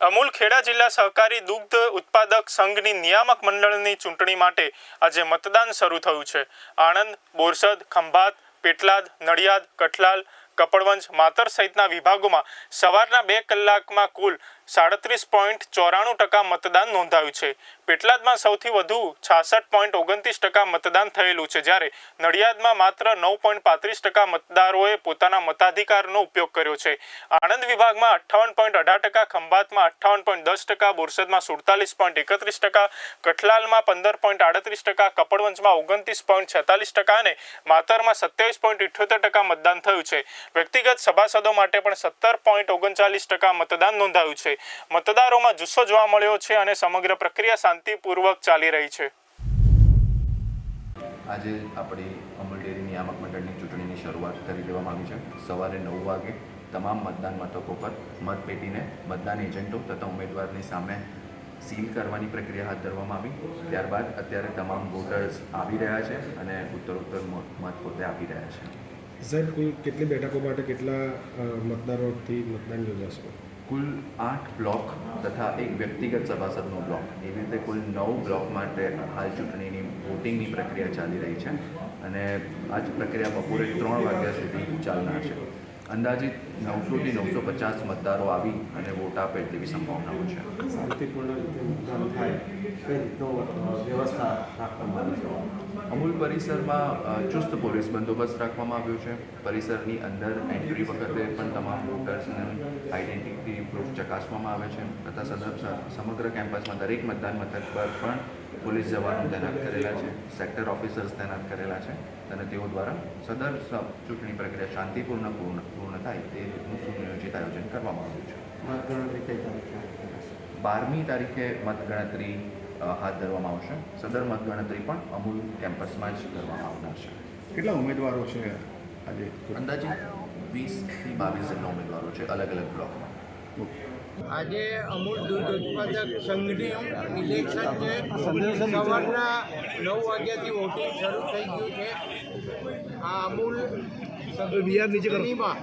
અમૂલ ખેડા જિલ્લા સહકારી દુગ્ધ ઉત્પાદક સંઘની નિયામક મંડળની ચૂંટણી માટે આજે મતદાન શરૂ થયું છે. આણંદ, બોરસદ, ખંભાત, પેટલાદ, નડિયાદ, કઠલાલ, કપડવંજ, માતર સહિતના વિભાગોમાં સવારના બે કલાકમાં કુલ સાડત્રીસ પોઈન્ટ ચોરાણું ટકા મતદાન નોંધાયું છે. પેટલાદમાં સૌથી વધુ છાસઠ પોઈન્ટ ઓગણત્રીસ ટકા મતદાન થયેલું છે. જ્યારે નડિયાદમાં માત્ર નવ પોઈન્ટ પાંત્રીસ ટકા મતદારોએ પોતાના મતાધિકારનો ઉપયોગ કર્યો છે. આણંદ વિભાગમાં અઠ્ઠાવન પોઈન્ટ અઢાર ટકા, ખંભાતમાં અઠ્ઠાવન પોઈન્ટ દસ ટકા, બોરસદમાં સુડતાલીસ પોઈન્ટ એકત્રીસ ટકા, કઠલાલમાં પંદર પોઈન્ટ આડત્રીસ ટકા, કપડવંજમાં ઓગણત્રીસ પોઈન્ટ છેતાલીસ ટકા અને માતરમાં સત્યાવીસ પોઈન્ટ ઇઠ્યોતેર ટકા મતદાન થયું છે. વ્યક્તિગત સભાસદો માટે પણ સત્તર પોઈન્ટ ઓગણચાલીસ ટકા મતદાન નોંધાયું છે. મતદારોમાં જુસ્સો જોવા મળ્યો છે અને સમગ્ર પ્રક્રિયા શાંતિપૂર્વક ચાલી રહી છે. આજે આપણી અમૂલ ડેરી નિયામક મંડળની ચૂંટણીની શરૂઆત કરી દેવામાં આવી છે. સવારે નવ વાગે તમામ મતદાન મથકો પર મતપેટીને મતદાન એજન્ટો તથા ઉમેદવારની સામે સીલ કરવાની પ્રક્રિયા હાથ ધરવામાં આવી. ત્યારબાદ અત્યારે તમામ વોટર્સ આવી રહ્યા છે અને ઉત્તરોત્તર મત મત પોતે આપી રહ્યા છે. સાહેબ કુલ કેટલી બેઠકો માટે કેટલા મતદારોથી મતદાન યોજાશે? કુલ આઠ બ્લોક તથા એક વ્યક્તિગત સભાસદનો બ્લોક. એવી રીતે કુલ નવ બ્લોક માટે હાલ ચૂંટણીની વોટિંગની પ્રક્રિયા ચાલી રહી છે અને આ જ પ્રક્રિયા બપોરે ત્રણ વાગ્યા સુધી ચાલનાર છે. અંદાજિત નવસોથી નવસો પચાસ મતદારો આવી અને વોટ આપે તેવી સંભાવનાઓ છે. શાંતિપૂર્ણ રીતે મતદાન થાય રીતનો વ્યવસ્થા રાખવામાં આવી અમૂલ પરિસરમાં ચુસ્ત પોલીસ બંદોબસ્ત રાખવામાં આવ્યો છે. પરિસરની અંદર એન્ટ્રી વખતે પણ તમામ વોટર્સને આઈડેન્ટિટી પ્રૂફ ચકાસવામાં આવે છે. તથા સદર સમગ્ર કેમ્પસમાં દરેક મતદાન મથક પર પણ પોલીસ જવાનો તૈનાત કરેલા છે. સેક્ટર ઓફિસર્સ તૈનાત કરેલા છે. અને તેઓ દ્વારા સદર ચૂંટણી પ્રક્રિયા શાંતિપૂર્ણ પૂર્ણ પૂર્ણ થાય તે સુનિયોજિત આયોજન કરવામાં આવ્યું છે? મતગણતરી કઈ તારીખે બારમી તારીખે મતગણતરી હાથ ધરવામાં આવશે. સદર મતગણતરી પણ અમૂલ કેમ્પસમાં જ કરવામાં આવનાર છે. કેટલા ઉમેદવારો છે આજે? અંદાજે વીસથી બાવીસ જેટલા ઉમેદવારો છે અલગ અલગ બ્લોકમાં. આજે અમૂલ દૂધ ઉત્પાદક સંઘની ઇલેક્શન છે. સવારના નવ વાગ્યાથી વોટિંગ શરૂ થઈ ગયું છે. આ અમૂલ ચૂંટણીમાં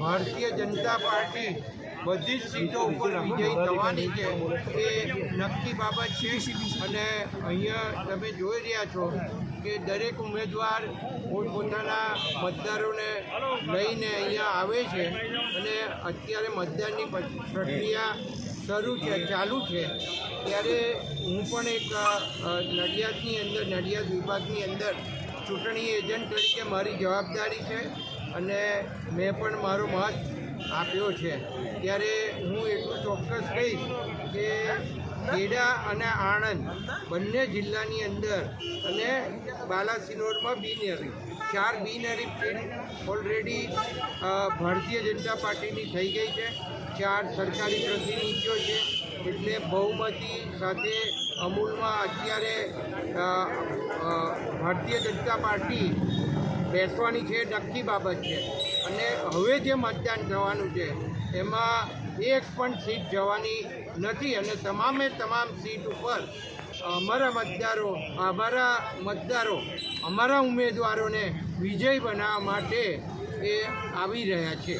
ભારતીય જનતા પાર્ટી બધી જ સીટો ઉપર વિજયી થવાની છે. એ નક્કી બાબત છે. અને અહીંયા તમે જોઈ રહ્યા છો કે દરેક ઉમેદવાર પોતપોતાના મતદારોને લઈને અહીંયા આવે છે. અને અત્યારે મતદાનની પ્રક્રિયા શરૂ છે, ચાલુ છે. ત્યારે હું પણ એક નડિયાદની અંદર, નડિયાદ વિભાગની અંદર ચૂંટણી એજન્ટ તરીકે મારી જવાબદારી છે. અને મેં પણ મારો મત આપ્યો છે. ત્યારે હું એટલું ચોક્કસ કહીશ કે ખેડા અને આણંદ બંને જિલ્લાની અંદર અને બાલાસિનોરમાં બિનહરીફ, ચાર બિનહરીફ સીટ ઓલરેડી ભારતીય જનતા પાર્ટીની થઈ ગઈ છે. ચાર સરકારી પ્રતિનિધિઓ છે. એટલે બહુમતી સાથે અમૂલમાં અત્યારે ભારતીય જનતા પાર્ટી બેસવાની છે નક્કી બાબત છે. અને હવે જે મતદાન થવાનું છે, એમાં એક પણ સીટ જવાની નથી અને તમામે તમામ સીટ ઉપર અમારા મતદારો અમારા મતદારો, અમારા ઉમેદવારોને વિજય બનાવવા માટે એ આવી રહ્યા છે.